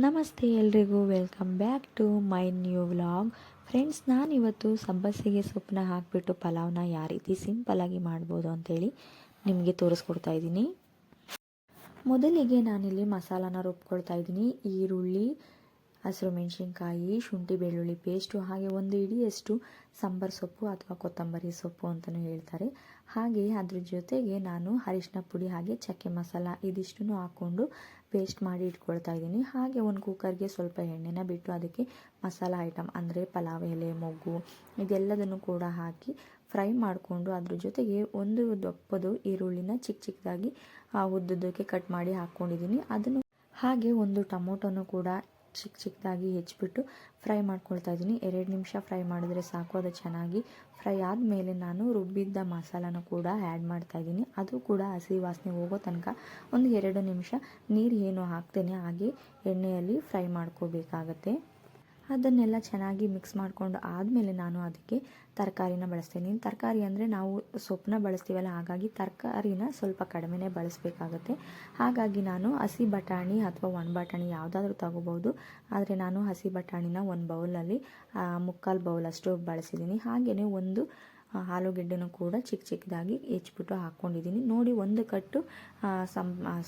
ನಮಸ್ತೆ ಎಲ್ರಿಗೂ, welcome back to my new vlog. Friends, ನಾನಿವತ್ತು ಸಬ್ಬಸಿಗೆ ಸೊಪ್ಪನ್ನ ಹಾಕಿಬಿಟ್ಟು ಪಲಾವ್ನ ಯಾವ ರೀತಿ ಸಿಂಪಲಾಗಿ ಮಾಡ್ಬೋದು ಅಂತೇಳಿ ನಿಮಗೆ ತೋರಿಸ್ಕೊಡ್ತಾ ಇದ್ದೀನಿ. ಮೊದಲಿಗೆ ನಾನಿಲ್ಲಿ ಮಸಾಲಾನ ರುಬ್ಕೊಳ್ತಾ ಇದ್ದೀನಿ. ಈರುಳ್ಳಿ ಹಸಿರು ಮೆಣಸಿನ್ಕಾಯಿ, ಶುಂಠಿ, ಬೆಳ್ಳುಳ್ಳಿ ಪೇಸ್ಟು ಹಾಗೆ ಒಂದು ಇಡಿಯಷ್ಟು ಸಾಂಬಾರು ಸೊಪ್ಪು ಅಥವಾ ಕೊತ್ತಂಬರಿ ಸೊಪ್ಪು ಅಂತಲೂ ಹೇಳ್ತಾರೆ. ಹಾಗೆ ಅದ್ರ ಜೊತೆಗೆ ನಾನು ಅರಿಶಿನ ಪುಡಿ ಹಾಗೆ ಚಕ್ಕೆ ಮಸಾಲ ಇದಿಷ್ಟನ್ನು ಹಾಕ್ಕೊಂಡು ಪೇಸ್ಟ್ ಮಾಡಿ ಇಟ್ಕೊಳ್ತಾ ಇದ್ದೀನಿ. ಹಾಗೆ ಒಂದು ಕುಕ್ಕರ್ಗೆ ಸ್ವಲ್ಪ ಎಣ್ಣೆನ ಬಿಟ್ಟು ಅದಕ್ಕೆ ಮಸಾಲ ಐಟಮ್ ಅಂದರೆ ಪಲಾವ್, ಎಲೆ, ಮೊಗ್ಗು ಇದೆಲ್ಲದನ್ನು ಕೂಡ ಹಾಕಿ ಫ್ರೈ ಮಾಡಿಕೊಂಡು ಅದ್ರ ಜೊತೆಗೆ ಒಂದು ದಪ್ಪದು ಈರುಳ್ಳಿನ ಚಿಕ್ಕ ಚಿಕ್ಕದಾಗಿ ಉದ್ದುದ್ದಕ್ಕೆ ಕಟ್ ಮಾಡಿ ಹಾಕ್ಕೊಂಡಿದ್ದೀನಿ ಅದನ್ನು ಹಾಗೆ ಒಂದು ಟೊಮೊಟೊನು ಕೂಡ ಚಿಕ್ಕ ಚಿಕ್ಕದಾಗಿ ಹೆಚ್ಚಿಬಿಟ್ಟು ಫ್ರೈ ಮಾಡ್ಕೊಳ್ತಾ ಇದ್ದೀನಿ. ಎರಡು ನಿಮಿಷ ಫ್ರೈ ಮಾಡಿದ್ರೆ ಸಾಕು, ಅದು ಚೆನ್ನಾಗಿ ಫ್ರೈ ಆದಮೇಲೆ ನಾನು ರುಬ್ಬಿದ್ದ ಮಸಾಲಾನ ಕೂಡ ಆ್ಯಡ್ ಮಾಡ್ತಾ ಇದ್ದೀನಿ. ಅದು ಕೂಡ ಹಸಿ ವಾಸನೆ ಹೋಗೋ ತನಕ ಒಂದು ಎರಡು ನಿಮಿಷ ನೀರು ಏನು ಹಾಕ್ತೇನೆ, ಹಾಗೆ ಎಣ್ಣೆಯಲ್ಲಿ ಫ್ರೈ ಮಾಡ್ಕೋಬೇಕಾಗತ್ತೆ. ಅದನ್ನೆಲ್ಲ ಚೆನ್ನಾಗಿ ಮಿಕ್ಸ್ ಮಾಡಿಕೊಂಡು ಆದಮೇಲೆ ನಾನು ಅದಕ್ಕೆ ತರಕಾರಿನ ಬಳಸ್ತೀನಿ. ತರಕಾರಿ ಅಂದರೆ ನಾವು ಸೊಪ್ಪನ್ನ ಬಳಸ್ತೀವಲ್ಲ, ಹಾಗಾಗಿ ತರಕಾರಿನ ಸ್ವಲ್ಪ ಕಡಿಮೆನೇ ಬಳಸಬೇಕಾಗತ್ತೆ. ಹಾಗಾಗಿ ನಾನು ಹಸಿ ಬಟಾಣಿ ಅಥವಾ ಒಣ ಬಟಾಣಿ ಯಾವುದಾದ್ರೂ ತಗೋಬೋದು ಆದರೆ ನಾನು ಹಸಿ ಬಟಾಣಿನ ಒಂದು ಬೌಲಲ್ಲಿ ಮುಕ್ಕಾಲು ಬೌಲಷ್ಟು ಬಳಸಿದ್ದೀನಿ ಹಾಗೆಯೇ ಒಂದು ಆಲೂಗೆಡ್ಡೆನೂ ಕೂಡ ಚಿಕ್ಕ ಚಿಕ್ಕದಾಗಿ ಹೆಚ್ಚಿಬಿಟ್ಟು ಹಾಕ್ಕೊಂಡಿದ್ದೀನಿ ನೋಡಿ ಒಂದು ಕಟ್ಟು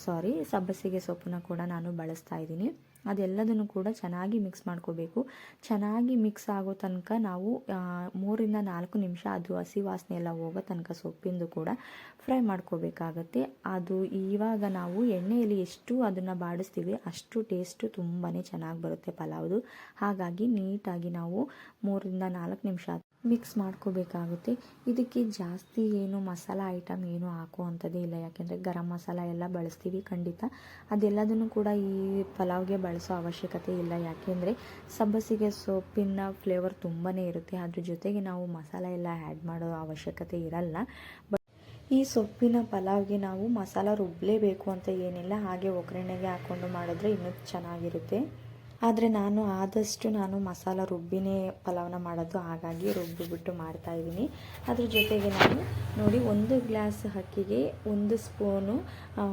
ಸಾರಿ ಸಬ್ಬಸಿಗೆ ಸೊಪ್ಪನ್ನ ಕೂಡ ನಾನು ಬಳಸ್ತಾ ಇದ್ದೀನಿ. ಅದೆಲ್ಲದನ್ನು ಕೂಡ ಚೆನ್ನಾಗಿ ಮಿಕ್ಸ್ ಮಾಡ್ಕೋಬೇಕು. ಚೆನ್ನಾಗಿ ಮಿಕ್ಸ್ ಆಗೋ ತನಕ ನಾವು ಮೂರಿಂದ ನಾಲ್ಕು ನಿಮಿಷ ಅದು ಹಸಿ ವಾಸನೆ ಎಲ್ಲ ಹೋಗೋ ತನಕ ಸೊಪ್ಪಿಂದು ಕೂಡ ಫ್ರೈ ಮಾಡ್ಕೋಬೇಕಾಗತ್ತೆ. ಅದು ಇವಾಗ ನಾವು ಎಣ್ಣೆಯಲ್ಲಿ ಎಷ್ಟು ಅದನ್ನು ಬಾಡಿಸ್ತೀವಿ ಅಷ್ಟು ಟೇಸ್ಟು ತುಂಬಾ ಚೆನ್ನಾಗಿ ಬರುತ್ತೆ ಪಲಾವ್ದು. ಹಾಗಾಗಿ ನೀಟಾಗಿ ನಾವು ಮೂರಿಂದ ನಾಲ್ಕು ನಿಮಿಷ ಮಿಕ್ಸ್ ಮಾಡ್ಕೋಬೇಕಾಗುತ್ತೆ. ಇದಕ್ಕೆ ಜಾಸ್ತಿ ಏನು ಮಸಾಲ ಐಟಮ್ ಏನು ಹಾಕುವಂಥದ್ದೇ ಇಲ್ಲ. ಯಾಕೆಂದರೆ ಗರಂ ಮಸಾಲ ಎಲ್ಲ ಬಳಸ್ತೀವಿ ಖಂಡಿತ. ಅದೆಲ್ಲದನ್ನು ಕೂಡ ಈ ಪಲಾವ್ಗೆ ಬಳಸೋ ಅವಶ್ಯಕತೆ ಇಲ್ಲ. ಯಾಕೆಂದರೆ ಸಬ್ಬಸಿಗೆ ಸೊಪ್ಪಿನ ಫ್ಲೇವರ್ ತುಂಬಾ ಇರುತ್ತೆ. ಅದ್ರ ಜೊತೆಗೆ ನಾವು ಮಸಾಲೆ ಎಲ್ಲ ಆ್ಯಡ್ ಮಾಡೋ ಅವಶ್ಯಕತೆ ಇರಲ್ಲ. ಈ ಸೊಪ್ಪಿನ ಪಲಾವ್ಗೆ ನಾವು ಮಸಾಲ ರುಬ್ಬಲೇಬೇಕು ಅಂತ ಏನಿಲ್ಲ. ಹಾಗೆ ಒಗ್ಗರಣೆಗೆ ಹಾಕ್ಕೊಂಡು ಮಾಡಿದ್ರೆ ಇನ್ನೂ ಚೆನ್ನಾಗಿರುತ್ತೆ. ಆದರೆ ನಾನು ಆದಷ್ಟು ನಾನು ಮಸಾಲ ರುಬ್ಬಿನೇ ಪಲಾವ್ನ ಮಾಡೋದು, ಹಾಗಾಗಿ ರುಬ್ಬಿಬಿಟ್ಟು ಮಾಡ್ತಾಯಿದ್ದೀನಿ ಅದ್ರ ಜೊತೆಗೆ ನಾನು ನೋಡಿ ಒಂದು ಗ್ಲಾಸ್ ಅಕ್ಕಿಗೆ ಒಂದು ಸ್ಪೂನು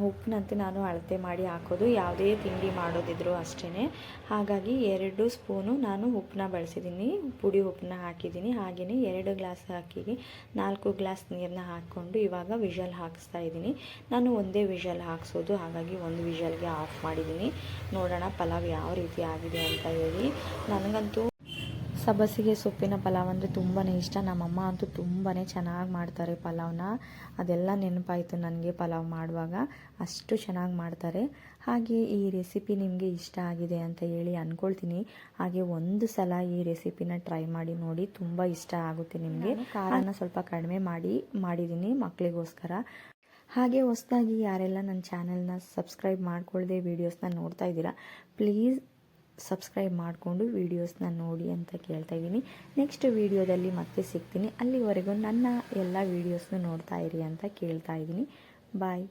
ಉಪ್ಪಿನಂತೆ ನಾನು ಅಳತೆ ಮಾಡಿ ಹಾಕೋದು. ಯಾವುದೇ ತಿಂಡಿ ಮಾಡೋದಿದ್ರು ಅಷ್ಟೇ ಹಾಗಾಗಿ ಎರಡು ಸ್ಪೂನು ನಾನು ಉಪ್ಪನ್ನ ಬಳಸಿದ್ದೀನಿ, ಪುಡಿ ಉಪ್ಪನ್ನ ಹಾಕಿದ್ದೀನಿ. ಹಾಗೆಯೇ ಎರಡು ಗ್ಲಾಸ್ ಅಕ್ಕಿಗೆ ನಾಲ್ಕು ಗ್ಲಾಸ್ ನೀರನ್ನ ಹಾಕ್ಕೊಂಡು ಇವಾಗ ವಿಷಲ್ ಹಾಕಿಸ್ತಾ ಇದ್ದೀನಿ. ನಾನು ಒಂದೇ ವಿಷಲ್ ಹಾಕ್ಸೋದು, ಹಾಗಾಗಿ ಒಂದು ವಿಷಲ್ಗೆ ಆಫ್ ಮಾಡಿದ್ದೀನಿ. ನೋಡೋಣ ಪಲಾವ್ ಯಾವ ರೀತಿ ಆಗಿದೆ ಅಂತ ಹೇಳಿ ನನಗಂತೂ ಸಬ್ಬಸಿಗೆ ಸೊಪ್ಪಿನ ಪಲಾವ್ ಅಂದರೆ ತುಂಬಾ ಇಷ್ಟ. ನಮ್ಮಮ್ಮ ಅಂತೂ ತುಂಬಾ ಚೆನ್ನಾಗಿ ಮಾಡ್ತಾರೆ ಪಲಾವ್ನ. ಅದೆಲ್ಲ ನೆನಪಾಯಿತು ನನಗೆ ಪಲಾವ್ ಮಾಡುವಾಗ. ಅಷ್ಟು ಚೆನ್ನಾಗಿ ಮಾಡ್ತಾರೆ. ಹಾಗೆ ಈ ರೆಸಿಪಿ ನಿಮಗೆ ಇಷ್ಟ ಆಗಿದೆ ಅಂತ ಹೇಳಿ ಅಂದ್ಕೊಳ್ತೀನಿ ಹಾಗೆ ಒಂದು ಸಲ ಈ ರೆಸಿಪಿನ ಟ್ರೈ ಮಾಡಿ ನೋಡಿ ತುಂಬ ಇಷ್ಟ ಆಗುತ್ತೆ ನಿಮಗೆ. ಖಾರನ ಸ್ವಲ್ಪ ಕಡಿಮೆ ಮಾಡಿ ಮಾಡಿದ್ದೀನಿ ಮಕ್ಕಳಿಗೋಸ್ಕರ ಹಾಗೆ ಹೊಸದಾಗಿ ಯಾರೆಲ್ಲ ನನ್ನ ಚಾನೆಲ್ನ ಸಬ್ಸ್ಕ್ರೈಬ್ ಮಾಡ್ಕೊಳ್ಳದೆ ವೀಡಿಯೋಸ್ನ ನೋಡ್ತಾ ಇದ್ದೀರಾ ಪ್ಲೀಸ್ ಸಬ್ಸ್ಕ್ರೈಬ್ ಮಾಡಿಕೊಂಡು ವೀಡಿಯೋಸ್ನ ನೋಡಿ ಅಂತ ಕೇಳ್ತಾ ಇದ್ದೀನಿ. ನೆಕ್ಸ್ಟ್ ವೀಡಿಯೋದಲ್ಲಿ ಮತ್ತೆ ಸಿಗ್ತೀನಿ. ಅಲ್ಲಿವರೆಗೂ ನನ್ನ ಎಲ್ಲ ವೀಡಿಯೋಸ್ನ ನೋಡ್ತಾ ಇರಿ ಅಂತ ಕೇಳ್ತಾ ಇದ್ದೀನಿ. ಬಾಯ್.